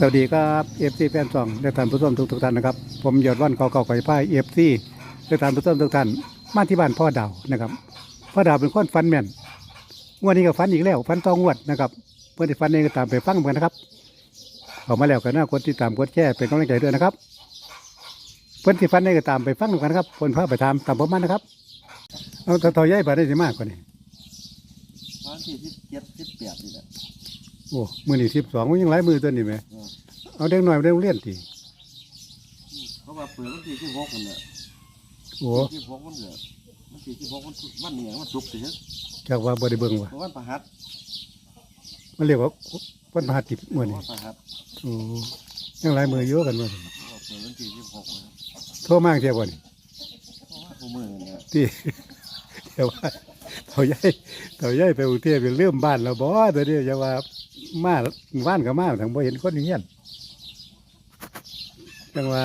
สวัสดีครับเอฟซีแฟนซองและท่านผู้ชมทุกทุกๆท่านนะครับ ผมยอดวันเก่าเก่าไก่ป้ายเอฟซีและท่านผู้ชมทุกท่านมาที่บ้านพ่อดาวนะครับพ่อดาวเป็นคนฟันแม่นงวดนี้ก็ฟันอีกแล้วฟันตองวดนะครับเพื่อนที่ฟันเองก็ตามไปฟังกันนะครับออกมาแล้วก็น่ากดติดตามกดแชร์เป็นกำลังใจด้วยนะครับ เพื่อนที่ฟันเองก็ตามไปฟังกันนะครับคนพาไปทำตามผมมานะครับเอาตะทอยใหญ่ไปได้สิมากกว่านี้ตอนที่สิบเจ็ดสิบแปดนี่แหละโอ้มือนี่สิบสองมันยังหลายมือตัวนี้ไหม เออเอาเด็กหน่อยไปเด็กโรงเรียนทีเขาว่าเปิดวันที่สิบหกมันเนี่ยโอ้สิบหกมันเนี่ยวันที่สิบหกมันวันเนี่ยมันสุกร์สิฮะจากว่าบริเบิงว่ะเพราะวันประหัสมันเรียกว่าวันพระติดมือนี่วันประหัสโอ้ยังหลายมือเยอะกันมือเขาว่าเปิดวันที่สิบหกนะครับโทรมากเทียบวันเพราะว่าผู้มือเนี่ยที่เดี๋ยวว่าเขาใหญ่เขาใหญ่ไปกรุงเทพเป็นเริ่มบ้านแล้วบ่ตัวนี้จะว่ามาบ้านก็มาทางบ่เห็นคนเฮียน จังว่า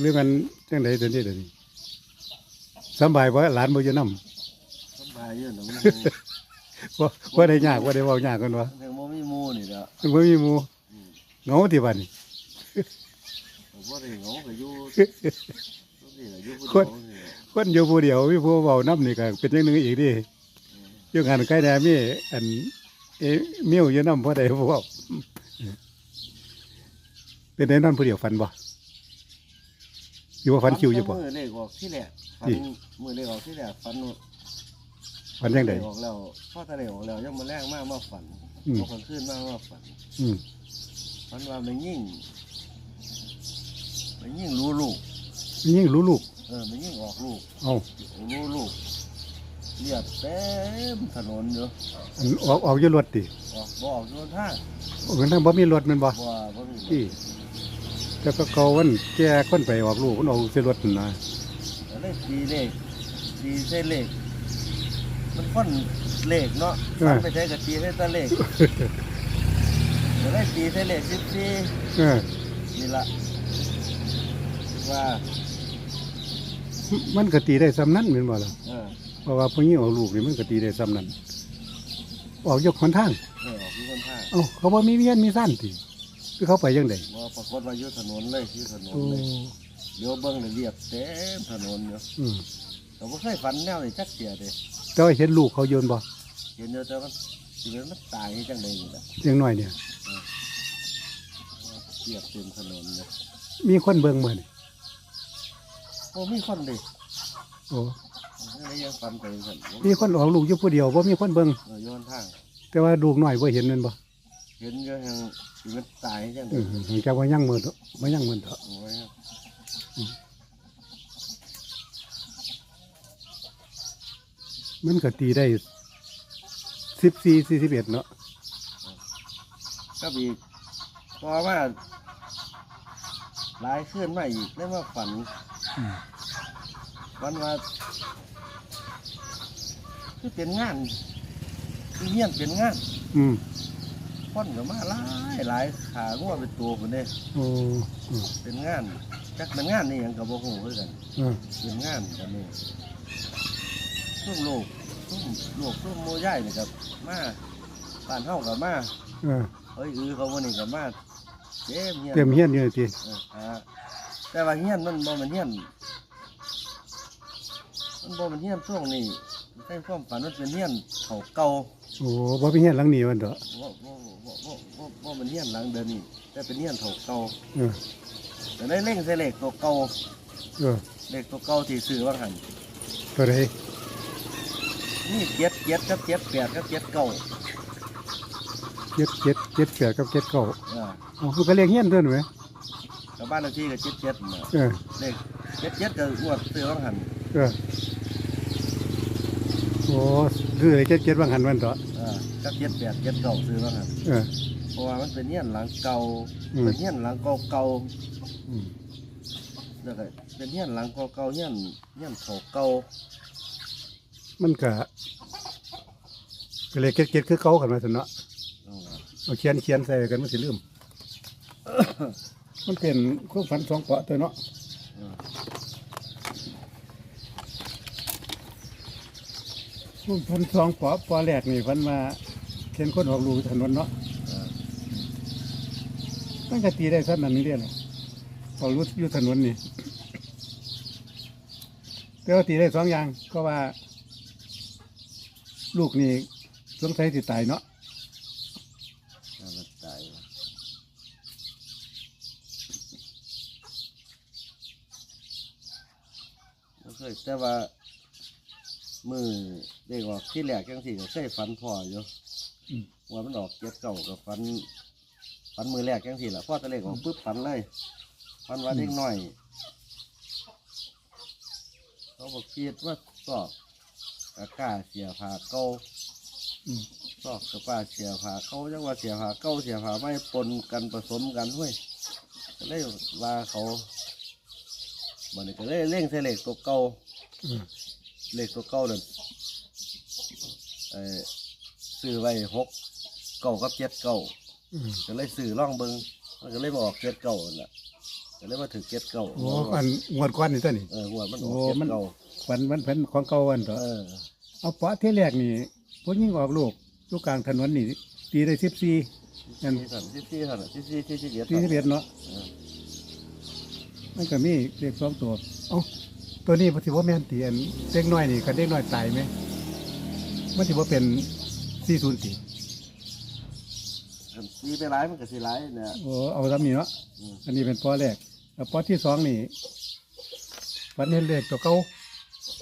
เรื่องมันจังไดตัวนี้เดี๋ยวนี้สำบายบ่หลานบ่อยู่นำสบายเยอะหนูมันบ่บ่ได้ยากบ่ได้เว้ายากกันวะยังโมมีหมูนี่แหละมันบ่มีหมู่เหงาที่บ้านนี่ผมว่าได้เหงากับอยู่นี่แหละอยู่ผู้คเดีนยวนี่แหละคนอยู่ผู้เดียวมีผู้เว้านํนี่ก็เป็นอย่างหนึงอีกดิอยู่งานใกล้แน่มีอันเอมิวอยู่นำบ่ได้เว้าเป็นได้นอนผู้เดียวฝันบ่ อยู่ว่าฝันคิวอยู่บ่มือเลขออกที่แรกฟัที่นมือเลขออกที่แรกฟันฝันจังไดเลขออกแล้วพ่อตาเลขออกแล้วยังมาแรกมากมาฝันอืมพอคนขึ้นมากมาฝันอืมฝันว่ามันยิ่งมันยิ่งรู้ลูกมียิ่งรู้ลูกเออมันยิ่งออกลูกเอารู้ลูกเรียบเต็มถนนเยอะอันออกออกอยู่รถติออกบ่ออกโยนทางออกกันทางบ่มีรถแม่นบ่บ่บ่มีที่ แต่ก็เขาวันแก่คนไปออกลูกมันออกใส่รถนั่นนะแต่เลขตีเลขตีเส้นเลข มันค่อนเลขเนาะมันไปใช้กับตีเส้นตะเลขแต่เลขตีเส้นเลขสิบสี่เออนี่ละว่ามันก็ตีได้ซ้ำนั้นแม่นบ่ล่ะเออเพราะว่าผู้หญิงออกลูกนี่มันก็ตีได้ซ้ำนั้นออกยกคนทางเออออกที่คนท่างเอ้าเขาบ่มีเวียนมีสั้นติ คือเขาไปจังได๋ว่าปรากฏว่าอยู่ถนนเลยอยู่ถนนโอ้เลยเดี๋ยวเบิ้งเลยเรียบเต็มถนนอยู่อืมแต่ว่าเคยฝันแนวนี่จักเสียเด้แต่ว่าเห็นลูกเขาโยนบ่เห็นเดียวแต่ว่าชีวิตมันตายให้จังเลยอยู่แหละเลี้ยงน้อยเนี่ย เรียบเต็มถนนเลยมีคนเบิ่งบ่นี่โอ้มีคนดิโอ้อะไรยังฝันไปสันมีคนออกลูกอยู่ผู้เดียวบ่มีคนเบิ่งเออโยนทาง แต่ว่าลูกน้อยบ่เห็นแม่นบ่เห็นเยอะยัง ชีวิตตายให้จังเลเอยอของเจ้าว่ายังมือเถอะบ่ยังมือเถอะโอ้ยมันก็ตีได้14 41เนาะก็บีกพอว่าหลายขึ้นมาอีกได้มาฝันอืมฝันว่าคือเป็นงานคือเฮียนเป็นงาน อืม คนก็มาหลายหลายขางัวเป็นตัวคนเด้โอ้อืมเป็นงานจักเป็นงานนี่หยังกับบ่ฮู้คือกันเออเป็นงานกันนี่ซุ่มลูกซุ่มลูกซุ่มโมย่ายนี่กับมาบ้านเฮากับมาเออเอ้ยอือเขาวันนี้กับมาเต็มเฮียนเตรียมเฮียนอยู่ติเออฮะแต่ว่าเฮียนมันบ่แมันเฮียนมันบ่แมันเฮียนช่วงนี้ใช้ความฝันมันเป็นเฮียนเขาเก่า โอ้บ่มีเฮียนหลังนี้มันเถอะบ่บ่บ่บ่บ่บ่แมันเฮียนหลังเดินนี่แต่เป็นเฮียนเขาเก่าเออแต่ได้เล่งใส่เลขตัวเก่าเออเลขตัวเก่าที่ซื้อว่าหันตัวใดนี่เจ็ดเจ็ดกับเจ็ดแปดกับเจ็ดเก้าเจ็ดเจ็ดเจ็ดแปดกับเจ็ดเก้าอ่าอ๋อมันก็เรียกเฮียนด้วยไหมกับบ้านเลขที่กับเจ็ดเจ็ดเออเลขเจ็ดเจ็ดกับงวดซื้อว่าหันเออ อ้คืออะไรเจ็ดเจ็ดบางหันมันเถอะอ่ากับเจ็ดแปดเจ็ดเก้าซื้อว่าหันเออ เพราะว่ามันเป็นเฮียนหลังเก่าอืม เป็นเฮียนหลังเก่าเก่าอืมแล้วก็เป็นเฮียนหลังเก่าเก่าเฮียนเฮียนเขาเก่ามันก็ก็เลยเจ็ดเจ็ดคือเก่ากันมาสิเนาะอืมเอาเขียนเขียนใส่กันมันสิลืม มันเป็นความฝันสองเกาะตัวเนาะ อืม ความฝันสองเกาะปอแรกนี่ฝันมาเขียนคนออกลูกถนนเนาะอ่ามันก็ตีได้สั้นนั้นนี่เดียวหรอกเอารุดอยู่ถนนนี่แต่ว่าตีได้สองอย่างก็ว่า ลูกนี่สงสัยสิตายเนาะน่าจะตายว่ะบ่เคยแต่ว่า มือเด็กออกที่แหลกจังสี่ก็เคยฝันพ่ออยู่อืม ว่ามันออกเจ็ดเก่ากับฝันฝันมือแรกจังสี่แหละพ่อตะเลขออกปุ๊บฝันเลยฝันว่าเด็กน้อย เขาบอกคิดว่าสอบกะกล้าเสียผ่าเก่าอืมสอบกับป้าเสียผ่าเขาจังว่าเสียผ่าเก่าเสียผ่าไม่ปนกันผสมกันห้วยก็เลยว่าเขาบันนี้ก็เลยเร่งใส่เหล็กตัวเก่า อืม เหล็กตัวเก่านั่นเออซื้อไว้หกเก่ากับเจ็ดเก่าอืมก็เลยซื้อล่องเบิงมันก็เลยมาออกเจ็ดเก่านั่นแหละก็เลยมาถือเจ็ดเก่าโอ้อันงวดก้อนนี่ตัวนี่เออหัวมันออกโอ้เจ็ดมันเก่าฝันมันเป็นของเก่าวันเถอะเออเอาเปาะที่แรกนี่พวกยิ่งออกลูกลูกกลางถนนนี่ตีได้สิบสี่นั่นที่สั่นที่ที่สั่นที่ที่ที่ที่เดียดตีสิบเอ็ดเนาะเออมันก็มีเลขสองตัวเอ้า ตัวนี้พอถือว่าแม่นตีอันเด็กน้อยนี่กับเด็กน้อยตายไหมมันถือว่าเป็นสี่ศูนย์ตีคันตีไปร้ายมันก็สิร้ายเนี่ยโอ้เอาซ้ำนี่เนาะอืมอันนี้เป็นปอแรกแล้วปอที่สองนี่ฝันเห็นเลขตัวเก่า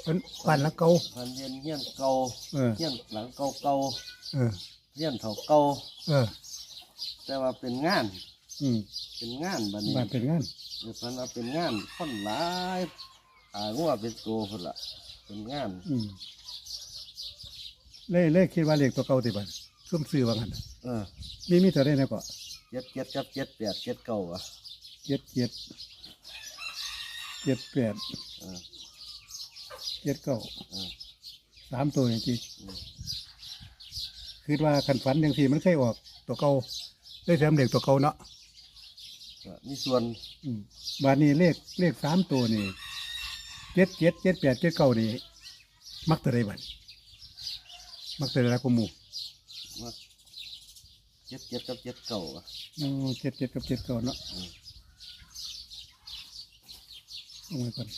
เป็นปันละเก่าพันเย็นเฮี้ยนเก่าเออเฮี้ยนหลังเก่าเก่าเออเฮี้ยนเถาเก่าเออแต่ว่าเป็นงานอืมเป็นงานบัดนี้บ้านเป็นงานเดี๋ยวพันเอาเป็นงานคนหลาย อางัวเป็นตัวคนละเป็นงานอืมเล่เล่คิดว่าเลขตัวเก่าติบันซุ่มซื้อว่างันน่ะเออมีมีตัวได้นะก็เจ็ดเจ็ดกับเจ็ดแปดเจ็ดเก่าวะเจ็ดเจ็ดเจ็ดแปดเออ เจ็ดเก้าเออสามตัวอย่างที่อืมคิดว่าขันฝันอย่างที่มันเคยออกตัวเก่าได้แถมเลขตัวเก่าเนาะก็มีส่วนอืมบาทนี้เลขเลขสามตัวนี่ เจ็ดเจ็ดเจ็ดแปดเจ็ดเก้านี่มักตัวใดบันมักตัวใดละกว่าหมู่ว่าเจ็ดเจ็ดกับเจ็ดเก่าวะอ๋อเจ็ดเจ็ดกับเจ็ดเก้าเนาะอืมเอาไว้ก่อน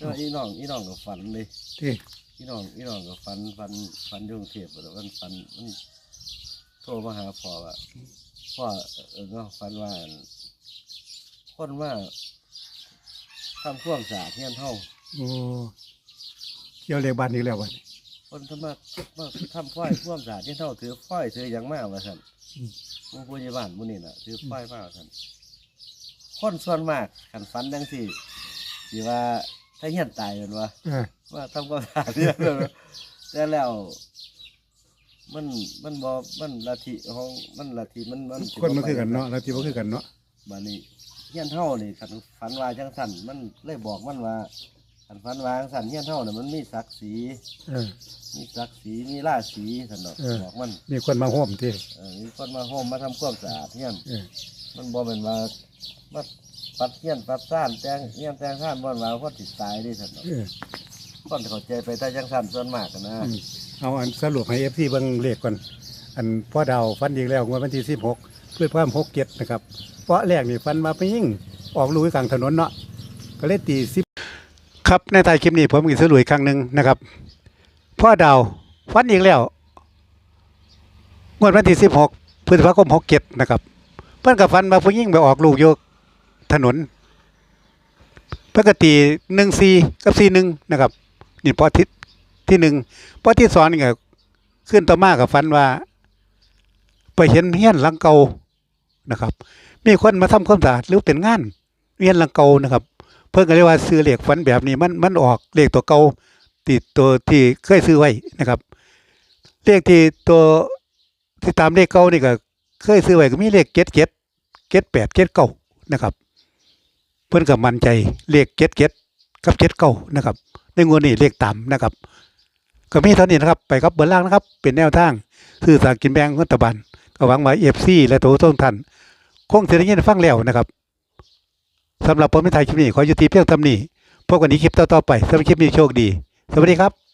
ก็อีน้องอีน้องก็ฝันเลยที่พี่น้องพี่น้องก็ฟันฟันฟันอยุ่กรุงเทพแต่มันฟันมันโทรมาหาพ่อว่าพ่อเออเนาะฟันว่าอั่น คนว่าทำข่วามสะอาดเฮียนเท่าโอ้เกี่ยวเลขบ้านอีกแล้วบันคนทำมามาทำฝ้ายข่วามสะอาดเฮียนเท่าถือฝ้ายถือหยังมากว่าสันอืมมึงผู้ใหญ่บ้านมึงนี่น่ะถือฝ้ายมากสันคนส่วนมากขันฟันดังสี่สิว่าถ้าเฮียนตายเป็นว่า เออว่าทำความสะอาดเนี่ยแต่แล้วมันมันบอมันลัทธิของมันลัทธิมันมันคนมันคือกันเนาะแล้วที่มันคือกันเนาะบานี้ เฮียนเท่านี่ขันฝันว่าจังสันมันเลยบอกมันว่าขันฝันว่าจังสันเฮียนเท่าเนี่ยมันมีศักดิ์ศรีเออ มีศักดิ์ศรีมีราศีสันดอกเออ บอกมันมีคนมาห่วมที่เออมีคนมาห้อมมาทำความสะอาดเฮียนเออมันบอกเป็นว่ามาปัดเฮียนปัดซ่านแต่งเฮียนแต่งซ่านบ่นว่าคนติดตายดิสันดอกเออคนเข้าใจไปแต่จังสันส่วนมากกันนะ อืมเอาอันสรุปให้เอฟซีเบิ่งเลขก่อน อันพ่อดาวฟันอีกแล้วงวดวันที่สิบหก เพื่อความหกเจ็ดนะครับเพราะแรกนี่ฟันมาไปยิ่งออกลูกกลางถนนเนาะก็เลยตีสิบครับในท้ายคลิปนี้ผมอีกสรุปอีกครั้งหนึ่งนะครับพ่อดาวฟันอีกแล้วงวดวันที่สิบหกพฤษภาคมหกเจ็ดนะครับเพื่อนกับฟันมาผู้ยิ่งไปออกลูกโยกถนนเพื่อนก็ตีหนึ่งซีกับซีหนึ่งนะครับนี่พอทิศที่หนึ่งพอที่สองนี่ก็ขึ้นต่อมากับฟันว่า ไปเห็นเฮี้ยนหลังเก่านะครับ มีคนมาทำความสะอาดหรือเป็นงานเฮี้ยนหลังเก่านะครับ เพิ่นก็เรียกว่าซื้อเหล็กฟันแบบนี้มันมันออกเหลขตัวเก่าติดตัวที่เคยซื้อไว้นะครับเลขที่ตัวที่ตามเลขเก่านี่ก็เคยซื้อไว้ก็มีเลขเจ็ดเจ็ดเจ็ดแปดเจ็ดเก้านะครับ เพิ่อนก็มั่นใจเลขเจ็ดเจ็ดกับเจ็ดเก้านะครับ ในงวดนี้เลขต่ำนะครับ ก็มีเท่านี้นะครับ ไปครับเบอร์ล่างนะครับ เป็นแนวทางสื่อสารกินแบงของรัฐบาล ก็หวังว่าเอฟซีและตัวต้นทันคงจะได้ยินฟังแล้วนะครับสำหรับผมไม่ไทยคลิปนี้ขอยุติเพียงเท่านี้พบกันในคลิปต่อๆไปสำหรับคลิปนี้โชคดี สวัสดีครับ